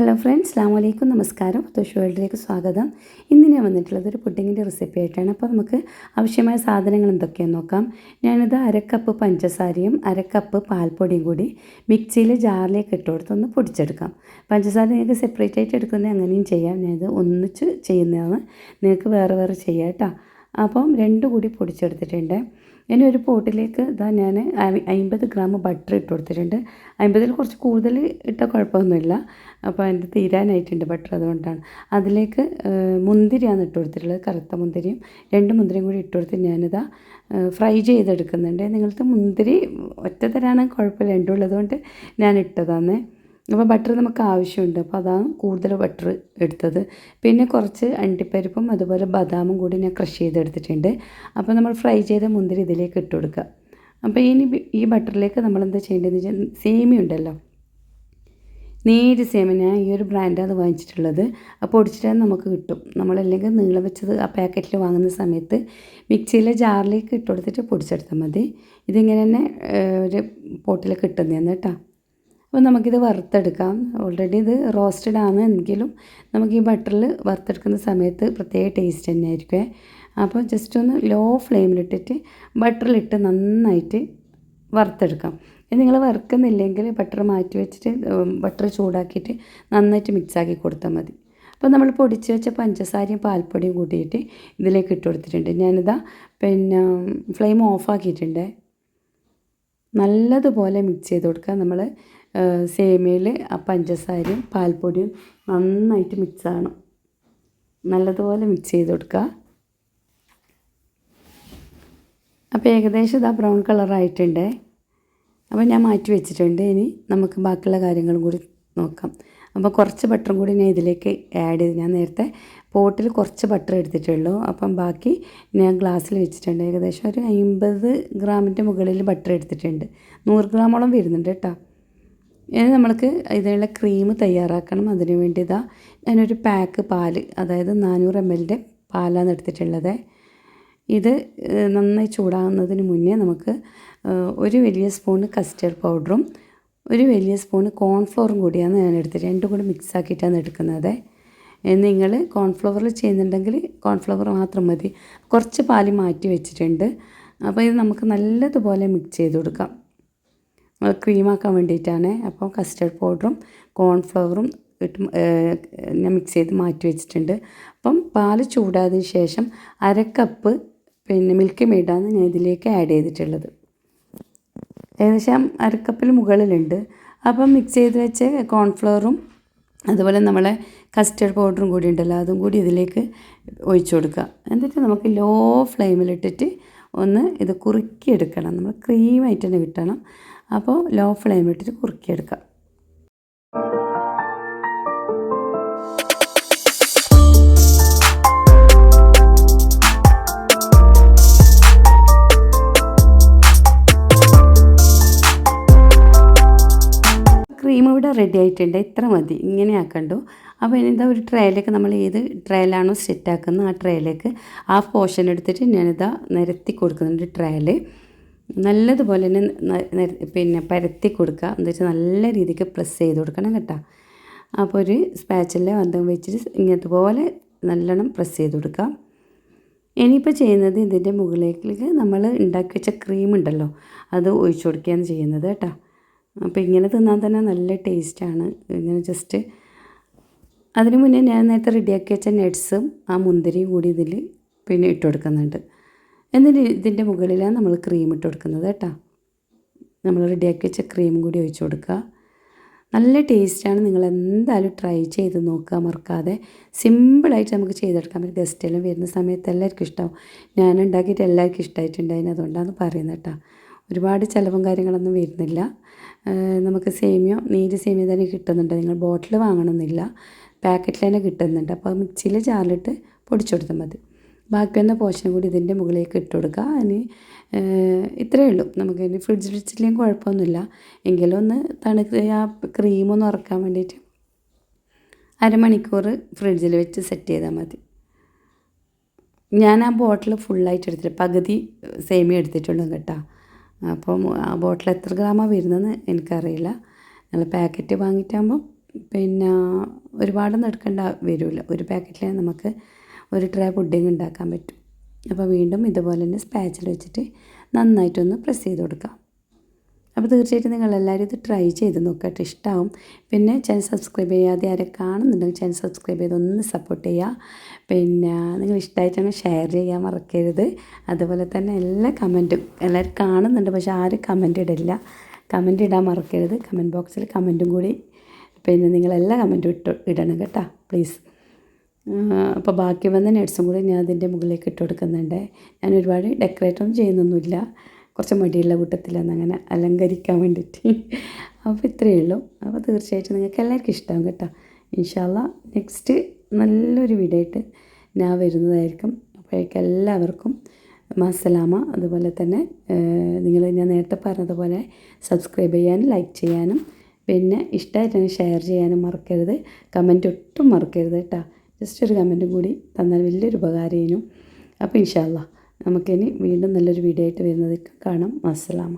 Hello friends അസ്സാം വലൈക്കും നമസ്കാരം. തുഷ് വേൾഡിലേക്ക് സ്വാഗതം. ഇന്ന് ഞാൻ വന്നിട്ടുള്ളത് ഒരു പുഡിങ്ങിന്റെ റെസിപ്പി ആയിട്ടാണ്. അപ്പോൾ നമുക്ക് ആവശ്യമായ സാധനങ്ങൾ എന്തൊക്കെയാണെന്ന് നോക്കാം. ഞാനിത് അരക്കപ്പ് പഞ്ചസാരയും അരക്കപ്പ് പാൽപ്പൊടിയും കൂടി മിക്സിയിൽ ജാറിലേക്ക് ഇട്ട് കൊടുത്ത് ഒന്ന് പൊടിച്ചെടുക്കാം. പഞ്ചസാര നിങ്ങൾക്ക് സെപ്പറേറ്റ് ആയിട്ട് എടുക്കുന്നത് അങ്ങനെയും ചെയ്യാം. ഞാനിത് ഒന്നിച്ച് ചെയ്യുന്നതാണ്. നിങ്ങൾക്ക് വേറെ വേറെ ചെയ്യാം കേട്ടോ. അപ്പം രണ്ടു കൂടി പൊടിച്ചെടുത്തിട്ടുണ്ട്. ഇനി ഒരു പോട്ടിലേക്ക് ഇതാ ഞാൻ അമ്പത് ഗ്രാം ബട്ടർ ഇട്ട് കൊടുത്തിട്ടുണ്ട്. അമ്പതിൽ കുറച്ച് കൂടുതൽ ഇട്ട കുഴപ്പമൊന്നുമില്ല. അപ്പോൾ അതിന്റെ തീരാനായിട്ടുണ്ട് ബട്ടർ അതുകൊണ്ടാണ്. അതിലേക്ക് മുന്തിരിയാണ് ഇട്ട് കൊടുത്തിട്ടുള്ളത് കറുത്ത മുന്തിരിയും രണ്ട് മുന്തിരിയും കൂടി ഇട്ട് കൊടുത്ത് ഞാനിതാ ഫ്രൈ ചെയ്തെടുക്കുന്നുണ്ട്. നിങ്ങൾക്ക് മുന്തിരി ഒറ്റ തരാണ് കുഴപ്പമില്ല രണ്ടും ഉള്ളതുകൊണ്ട് ഞാൻ ഇട്ടതാണ് അപ്പോൾ ബട്ടർ നമുക്ക് ആവശ്യമുണ്ട്. അപ്പോൾ അതാണ് കൂടുതൽ ബട്ടർ എടുത്തത്. പിന്നെ കുറച്ച് അണ്ടിപ്പരിപ്പും അതുപോലെ ബദാമും കൂടി ഞാൻ ക്രഷ് ചെയ്തെടുത്തിട്ടുണ്ട്. അപ്പോൾ നമ്മൾ ഫ്രൈ ചെയ്ത മുന്തിരി ഇതിലേക്ക് ഇട്ട് കൊടുക്കുക. അപ്പോൾ ഇനി ഈ ബട്ടറിലേക്ക് നമ്മൾ എന്താ ചെയ്യേണ്ടതെന്ന് വെച്ചാൽ സേമിയ ഉണ്ടല്ലോ. നേര് സേമിയ ഞാൻ ഈ ഒരു ബ്രാൻഡാണ് വാങ്ങിച്ചിട്ടുള്ളത്. അപ്പോൾ പൊടിച്ചിട്ട് നമുക്ക് കിട്ടും. നമ്മളല്ലെങ്കിൽ നീളം വെച്ചത് ആ പാക്കറ്റിൽ വാങ്ങുന്ന സമയത്ത് മിക്സിയിലെ ജാറിലേക്ക് ഇട്ട് കൊടുത്തിട്ട് പൊടിച്ചെടുത്താൽ മതി. ഇതിങ്ങനെ തന്നെ ഒരു പോട്ടിൽ കിട്ടുന്നതാണ് കേട്ടോ. അപ്പോൾ നമുക്കിത് വറുത്തെടുക്കാം. ഓൾറെഡി ഇത് റോസ്റ്റഡ് ആണ് എങ്കിലും നമുക്ക് ഈ ബട്ടറിൽ വറുത്തെടുക്കുന്ന സമയത്ത് പ്രത്യേക ടേസ്റ്റ് തന്നെ ആയിരിക്കും അപ്പോൾ ജസ്റ്റ് ഒന്ന് ലോ ഫ്ലെയിമിലിട്ടിട്ട് ബട്ടറിലിട്ട് നന്നായിട്ട് വറുത്തെടുക്കാം. ഇനി നിങ്ങൾ വറുക്കുന്നില്ലെങ്കിൽ ബട്ടർ മാറ്റി വെച്ചിട്ട് ബട്ടർ ചൂടാക്കിയിട്ട് നന്നായിട്ട് മിക്സാക്കി കൊടുത്താൽ മതി. അപ്പോൾ നമ്മൾ പൊടിച്ച് വെച്ച പഞ്ചസാരയും പാൽപ്പൊടിയും കൂട്ടിയിട്ട് ഇതിലേക്ക് ഇട്ട് കൊടുത്തിട്ടുണ്ട്. ഞാനിതാ പിന്നെ ഫ്ലെയിം ഓഫാക്കിയിട്ടുണ്ട് നല്ലതുപോലെ മിക്സ് ചെയ്ത് കൊടുക്കുക. നമ്മൾ സേമിയയിൽ ആ പഞ്ചസാരയും പാൽപ്പൊടിയും നന്നായിട്ട് മിക്സ് ആകണം നല്ലതുപോലെ മിക്സ് ചെയ്ത് കൊടുക്കുക. അപ്പോൾ ഏകദേശം ഇതാ ബ്രൗൺ കളറായിട്ടുണ്ട് അപ്പോൾ ഞാൻ മാറ്റി വെച്ചിട്ടുണ്ട്. ഇനി നമുക്ക് ബാക്കിയുള്ള കാര്യങ്ങളും കൂടി നോക്കാം. അപ്പോൾ കുറച്ച് ബട്ടറും കൂടി ഞാൻ ഇതിലേക്ക് ആഡ് ചെയ്ത് ഞാൻ നേരത്തെ പോട്ടിൽ കുറച്ച് ബട്ടർ എടുത്തിട്ടുള്ളൂ. അപ്പം ബാക്കി ഞാൻ ഗ്ലാസ്സിൽ വെച്ചിട്ടുണ്ട്. ഏകദേശം ഒരു അമ്പത് ഗ്രാമിന്റെ മുകളിൽ ബട്ടർ എടുത്തിട്ടുണ്ട്. നൂറ് ഗ്രാമോളം വരുന്നുണ്ട് കേട്ടോ ഇനി നമ്മൾക്ക് ഇതിനുള്ള ക്രീം തയ്യാറാക്കണം. അതിന് വേണ്ടി ഇതാ ഞാനൊരു പാക്ക് പാൽ അതായത് നാനൂറ് എം എല്ലിന്റെ പാലാണ് എടുത്തിട്ടുള്ളത്. ഇത് നന്നായി ചൂടാകുന്നതിന് മുന്നേ നമുക്ക് ഒരു വലിയ സ്പൂൺ കസ്റ്റർഡ് പൗഡറും ഒരു വലിയ സ്പൂണ് കോൺഫ്ലോറും കൂടിയാണ് ഞാൻ എടുത്തത് രണ്ടും കൂടി മിക്സ് ആക്കിയിട്ടാണ് എടുക്കുന്നത്. നിങ്ങൾ കോൺഫ്ലവറിൽ ചെയ്യുന്നുണ്ടെങ്കിൽ കോൺഫ്ലവർ മാത്രം മതി. കുറച്ച് പാൽ മാറ്റി വെച്ചിട്ടുണ്ട്. അപ്പോൾ ഇത് നമുക്ക് നല്ലതുപോലെ മിക്സ് ചെയ്ത് കൊടുക്കാം. ക്രീമാക്കാൻ വേണ്ടിയിട്ടാണ്. അപ്പോൾ കസ്റ്റർഡ് പൗഡറും കോൺഫ്ലവറും ഇട്ട് ഞാൻ മിക്സ് ചെയ്ത് മാറ്റി വെച്ചിട്ടുണ്ട്. അപ്പം പാൽ ചൂടായതിന് ശേഷം അര കപ്പ് പിന്നെ മിൽക്ക് മെയ്ഡാണ് ഞാൻ ഇതിലേക്ക് ആഡ് ചെയ്തിട്ടുള്ളത്. ഏകദേശം അരക്കപ്പിൽ മുകളിലുണ്ട്. അപ്പം മിക്സ് ചെയ്ത് വെച്ച് കോൺഫ്ലവറും അതുപോലെ നമ്മളെ കസ്റ്റർഡ് പൗഡറും കൂടി ഉണ്ടല്ലോ അതും കൂടി ഇതിലേക്ക് ഒഴിച്ചു കൊടുക്കുക. എന്നിട്ട് നമുക്ക് ലോ ഫ്ലെയിമിലിട്ടിട്ട് ഒന്ന് ഇത് കുറുക്കിയെടുക്കണം. നമ്മൾ ക്രീമായിട്ട് തന്നെ കിട്ടണം. അപ്പോൾ ലോ ഫ്ലെയിം ഇട്ടിട്ട് കുറുക്കിയെടുക്കാം. ക്രീം ഇവിടെ റെഡി ആയിട്ടുണ്ട്. ഇത്ര മതി. ഇങ്ങനെ ആക്കണ്ടു? അപ്പോൾ ഇനി ഇതാ ഒരു ട്രേയിലേക്ക് നമ്മൾ ഏത് ട്രേയിലാണോ സെറ്റ് ആക്കുന്നത് ആ ട്രേയിലേക്ക് ആ പോർഷൻ എടുത്തിട്ട് ഞാനിതാ നിരത്തി കൊടുക്കുന്നുണ്ട് ട്രേയിൽ നല്ലതുപോലെ തന്നെ പിന്നെ പരത്തി കൊടുക്കുക. എന്താ വെച്ചാൽ നല്ല രീതിക്ക് പ്രസ് ചെയ്ത് കൊടുക്കണം കേട്ടോ. അപ്പോൾ ഒരു സ്പാച്ചിലെ വന്തം വെച്ചിട്ട് ഇങ്ങനത്തെ പോലെ നല്ലോണം പ്രസ് ചെയ്ത് കൊടുക്കുക. ഇനിയിപ്പോൾ ചെയ്യുന്നത് ഇതിന്റെ മുകളിലേക്ക് നമ്മൾ ഉണ്ടാക്കി വെച്ച ക്രീം ഉണ്ടല്ലോ അത് ഒഴിച്ചു കൊടുക്കുകയാണ് ചെയ്യുന്നത് കേട്ടോ. അപ്പോൾ ഇങ്ങനെ തിന്നാൽ തന്നെ നല്ല ടേസ്റ്റാണ് ഇങ്ങനെ ജസ്റ്റ് അതിന് മുന്നേ ഞാൻ നേരത്തെ റെഡിയാക്കി വെച്ച നട്ട്സും ആ മുന്തിരിയും കൂടി ഇതിൽ പിന്നെ ഇട്ട് കൊടുക്കുന്നുണ്ട്. എന്നിട്ട് ഇതിന്റെ മുകളിലാണ് നമ്മൾ ക്രീം ഇട്ട് കൊടുക്കുന്നത് കേട്ടോ. നമ്മൾ റെഡിയാക്കി വെച്ച ക്രീം കൂടി ഒഴിച്ച് കൊടുക്കുക. നല്ല ടേസ്റ്റാണ് നിങ്ങൾ എന്തായാലും ട്രൈ ചെയ്ത് നോക്കുക മറക്കാതെ. സിമ്പിളായിട്ട് നമുക്ക് ചെയ്തെടുക്കാൻ പറ്റും. ഗസ്റ്റെല്ലാം വരുന്ന സമയത്ത് എല്ലാവർക്കും ഇഷ്ടമാവും ഞാൻ ഉണ്ടാക്കിയിട്ട് എല്ലാവർക്കും ഇഷ്ടമായിട്ടുണ്ടായിരുന്നു അതുകൊണ്ടാണ് പറയുന്നത് കേട്ടോ. ഒരുപാട് ചിലവും കാര്യങ്ങളൊന്നും വരുന്നില്ല. നമുക്ക് സേമിയോ നീര് സേമിയ തന്നെ കിട്ടുന്നുണ്ട്. നിങ്ങൾ ബോട്ടിൽ വാങ്ങണമെന്നില്ല പാക്കറ്റിൽ തന്നെ കിട്ടുന്നുണ്ട്. അപ്പോൾ മിക്സിയിൽ ജാറിലിട്ട് പൊടിച്ചു കൊടുത്താൽ മതി. ബാക്കി വന്ന പോഷൻ കൂടി ഇതിന്റെ മുകളിലേക്ക് ഇട്ട് കൊടുക്കുക. അതിന് ഇത്രയേ ഉള്ളൂ. നമുക്ക് ഇനി ഫ്രിഡ്ജിൽ വെച്ചില്ലെങ്കിൽ കുഴപ്പമൊന്നുമില്ല. എങ്കിലും ഒന്ന് തണുക്ക് ആ ക്രീമൊന്ന് ഉറക്കാൻ വേണ്ടിയിട്ട് അരമണിക്കൂർ ഫ്രിഡ്ജിൽ വെച്ച് സെറ്റ് ചെയ്താൽ മതി. ഞാൻ ആ ബോട്ടിൽ ഫുള്ളായിട്ട് എടുത്തിട്ട് പകുതി സേമിയ എടുത്തിട്ടുള്ളൂ കേട്ടോ. അപ്പം ആ ബോട്ടിൽ എത്ര ഗ്രാമാണ് വരുന്നതെന്ന് എനിക്കറിയില്ല. ഞങ്ങൾ പാക്കറ്റ് വാങ്ങിയിട്ടാകുമ്പോൾ പിന്നെ ഒരുപാടൊന്നും എടുക്കേണ്ട വരില്ല ഒരു പാക്കറ്റിൽ നമുക്ക് ഒരു ട്രേ പുഡിങ് ഉണ്ടാക്കാൻ പറ്റും. അപ്പോൾ വീണ്ടും ഇതുപോലെ തന്നെ സ്പാച്ചിൽ വെച്ചിട്ട് നന്നായിട്ടൊന്ന് പ്രസ് ചെയ്ത് കൊടുക്കാം. അപ്പോൾ തീർച്ചയായിട്ടും നിങ്ങളെല്ലാവരും ഇത് ട്രൈ ചെയ്ത് നോക്കട്ടെ. ഇഷ്ടമാവും പിന്നെ ചാനൽ സബ്സ്ക്രൈബ് ചെയ്യാതെ ആരെ കാണുന്നുണ്ടെങ്കിൽ ചാനൽ സബ്സ്ക്രൈബ് ചെയ്ത് ഒന്ന് സപ്പോർട്ട് ചെയ്യുക പിന്നെ നിങ്ങൾ ഇഷ്ടമായിട്ടാണ് ഷെയർ ചെയ്യാൻ മറക്കരുത്. അതുപോലെ തന്നെ എല്ലാ കമന്റും എല്ലാവരും കാണുന്നുണ്ട് പക്ഷേ ആരും കമന്റ് ഇടില്ല. കമന്റ് ഇടാൻ മറക്കരുത്. കമന്റ് ബോക്സിൽ കമന്റും കൂടി പിന്നെ നിങ്ങളെല്ലാ കമന്റും ഇട്ട് ഇടണം കേട്ടോ. പ്ലീസ് അപ്പോൾ ബാക്കി വന്ന നട്ട്സും കൂടി ഞാൻ അതിന്റെ മുകളിലേക്ക് ഇട്ട് കൊടുക്കുന്നുണ്ട്. ഞാൻ ഒരുപാട് ഡെക്കറേറ്റൊന്നും ചെയ്യുന്നൊന്നുമില്ല. കുറച്ച് മടിയുള്ള കൂട്ടത്തിലാണ് അങ്ങനെ അലങ്കരിക്കാൻ വേണ്ടിയിട്ട് അപ്പോൾ ഇത്രയേ ഉള്ളൂ. അപ്പോൾ തീർച്ചയായിട്ടും നിങ്ങൾക്ക് എല്ലാവർക്കും ഇഷ്ടമാകും കേട്ടോ. ഇൻഷാല്ല നെക്സ്റ്റ് നല്ലൊരു വീഡിയോ ആയിട്ട് ഞാൻ വരുന്നതായിരിക്കും. അപ്പോഴേക്കും എല്ലാവർക്കും മസലാമ അതുപോലെ തന്നെ നിങ്ങൾ ഞാൻ നേരത്തെ പറഞ്ഞതുപോലെ സബ്സ്ക്രൈബ് ചെയ്യാനും ലൈക്ക് ചെയ്യാനും പിന്നെ ഇഷ്ടമായിട്ടാണ് ഷെയർ ചെയ്യാനും മറക്കരുത്. കമന്റ് ഒട്ടും മറക്കരുത് കേട്ടോ. ജസ്റ്റ് ഒരു കമന്റും കൂടി തന്നാൽ വലിയൊരു ഉപകാരമായിരുന്നു അപ്പോൾ ഇൻഷാല്ല നമുക്കിനി വീണ്ടും നല്ലൊരു വീഡിയോ ആയിട്ട് വരുന്നത് കാണാം. അസ്സലാമ